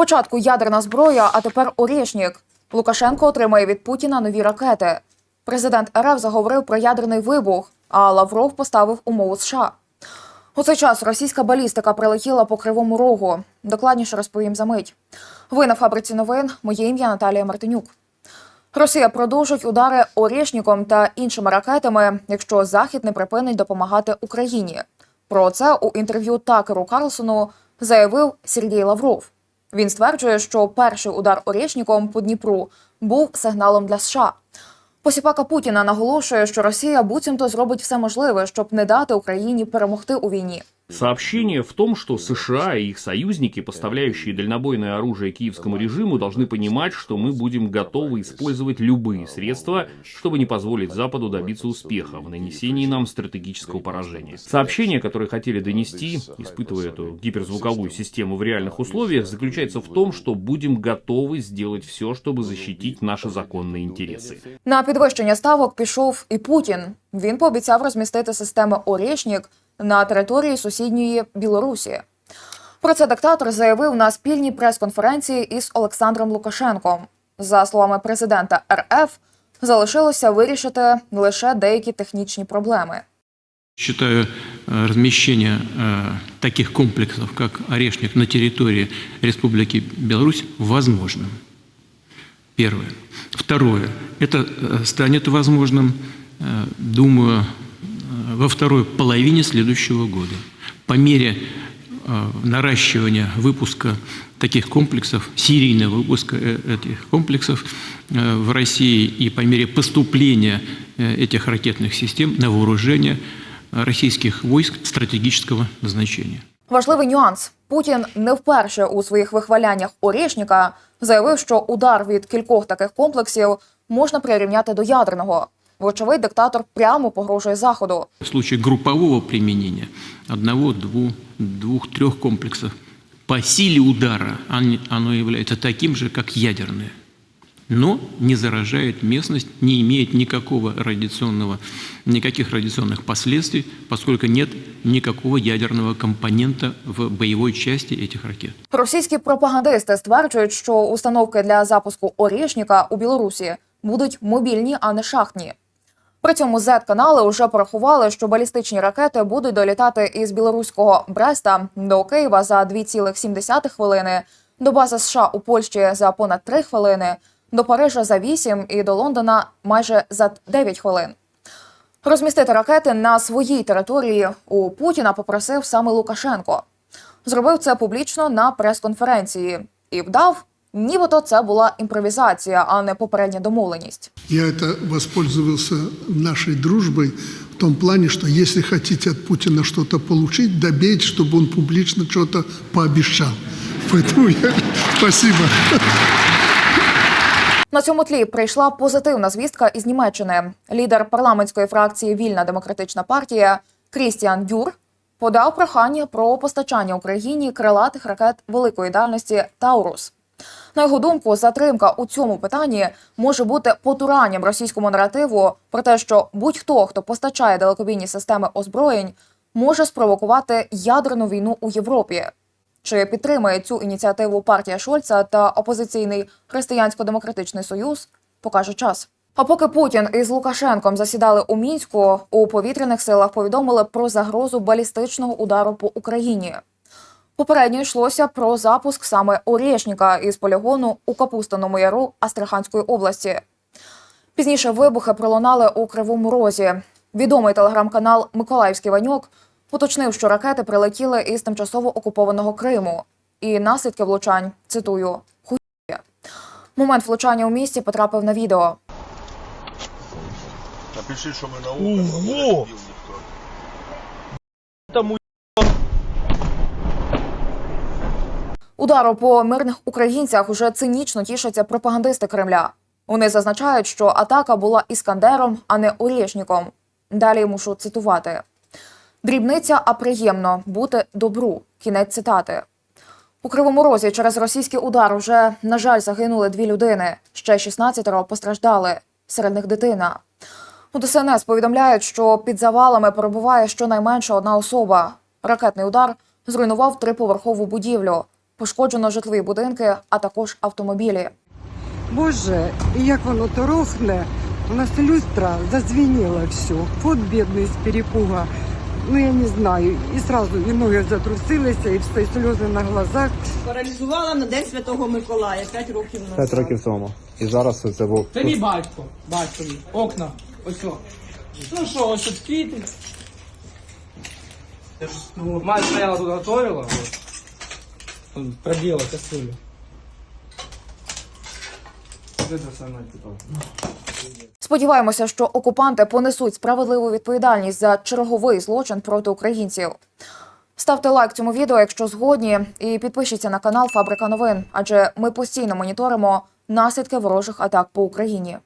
Спочатку ядерна зброя, а тепер Орєшнік. Лукашенко отримає від Путіна нові ракети. Президент РФ заговорив про ядерний вибух, а Лавров поставив умову США. У цей час російська балістика прилетіла по кривому рогу. Докладніше розповім за мить. Ви на фабриці новин. Моє ім'я Наталія Мартинюк. Росія продовжить удари Орєшніком та іншими ракетами, якщо Захід не припинить допомагати Україні. Про це у інтерв'ю Такеру Карлсону заявив Сергій Лавров. Він стверджує, що перший удар Орєшніком по Дніпру був сигналом для США. Посіпака Путіна наголошує, що Росія буцімто зробить все можливе, щоб не дати Україні перемогти у війні. Сообщение в том, что США и их союзники, поставляющие дальнобойное оружие киевскому режиму, должны понимать, что мы будем готовы использовать любые средства, чтобы не позволить Западу добиться успеха в нанесении нам стратегического поражения. Сообщение, которое хотели донести, испытывая эту гиперзвуковую систему в реальных условиях, заключается в том, что будем готовы сделать все, чтобы защитить наши законные интересы. На підвищення ставок пішов і Путін. Він пообіцяв розмістити системи Орєшнік на території сусідньої Білорусі. Про це диктатор заявив на спільній прес-конференції із Олександром Лукашенком. За словами президента РФ, залишилося вирішити лише деякі технічні проблеми. Считаю э, размещение э, таких комплексов, как Орешник, на территории Республики Беларусь возможным. Первое. Второе. Это э, станет возможным, э, думаю, э, во второй половине следующего года. По мере э, наращивания выпуска таких комплексов, серийного выпуска э, этих комплексов э, в России и по мере поступления э, этих ракетных систем на вооружение э, российских войск стратегического назначения. Важливий нюанс: Путін не вперше у своїх вихваляннях Орєшніка заявив, що удар від кількох таких комплексів можна прирівняти до ядерного. Вочевидь, диктатор прямо погрожує заходу. В случае группового применения одного, двух, двух, трех комплексов по силе удара оно является таким же, как ядерное, но не заражает местность, не имеет никакого радиационного, никаких радиационных последствий, поскольку нет никакого ядерного компонента в боевой части этих ракет. Російські пропагандисти стверджують, що установки для запуску Орєшніка у Білорусі будуть мобільні, а не шахтні. При цьому Z-канали вже порахували, що балістичні ракети будуть долітати із білоруського Бреста до Києва за 2,7 хвилини, до бази США у Польщі за понад 3 хвилини, до Парижа за 8 і до Лондона майже за 9 хвилин. Розмістити ракети на своїй території у Путіна попросив саме Лукашенко. Зробив це публічно на прес-конференції і вдав, нібито це була імпровізація, а не попередня домовленість. Я это воспользовался нашей дружбой в том плане, что если хотите от Путина что-то получить, добейте, чтобы он публично что-то пообещал. Поэтому я... Спасибо. На цьому тлі прийшла позитивна звістка із Німеччини. Лідер парламентської фракції Вільна демократична партія Крістіан Дюр подав прохання про постачання Україні крилатих ракет великої дальності Таурус. На його думку, затримка у цьому питанні може бути потуранням російському наративу про те, що будь-хто, хто постачає далекобійні системи озброєнь, може спровокувати ядерну війну у Європі. Чи підтримає цю ініціативу партія Шольца та опозиційний християнсько-демократичний союз, покаже час. А поки Путін із Лукашенком засідали у мінську, у повітряних силах повідомили про загрозу балістичного удару по Україні. Попередньо йшлося про запуск саме Орєшніка із полігону у Капустаному Яру Астраханської області. Пізніше вибухи пролунали у Кривому Розі. Відомий телеграм-канал Миколаївський Ваньок уточнив, що ракети прилетіли із тимчасово окупованого Криму. І наслідки влучань цитую хує. Момент влучання у місті потрапив на відео. Напиши, що ми на Ого! не бив ніхто. Тому Удару по мирних українцях уже цинічно тішаться пропагандисти Кремля. Вони зазначають, що атака була іскандером, а не Орєшніком. Далі мушу цитувати: дрібниця, а приємно бути добру. Кінець цитати. У Кривому Розі через російський удар вже, на жаль, загинули дві людини. Ще 16 постраждали. Серед них дитина. У ДСНС повідомляють, що під завалами перебуває щонайменше одна особа. Ракетний удар зруйнував триповерхову будівлю. Пошкоджено житлові будинки, а також автомобілі. Боже, і як воно торохне, у нас люстра зазвенела все. Кот бідний з перепуга. Ну я не знаю. І сразу і ноги затрусилися, і все, і сльози на глазах. Паралізувала на День Святого Миколая 5 років назад. П'ять років тому. І зараз це був Це мій батько. Батько мій. Окна. Ось. о. Ну що, ось тут квіти. Мать стояла тут готовила. Вот. Он Пробила кастрюлю. Сподіваємося, що окупанти понесуть справедливу відповідальність за черговий злочин проти українців. Ставте лайк цьому відео, якщо згодні, і підпишіться на канал Фабрика новин, адже ми постійно моніторимо наслідки ворожих атак по Україні.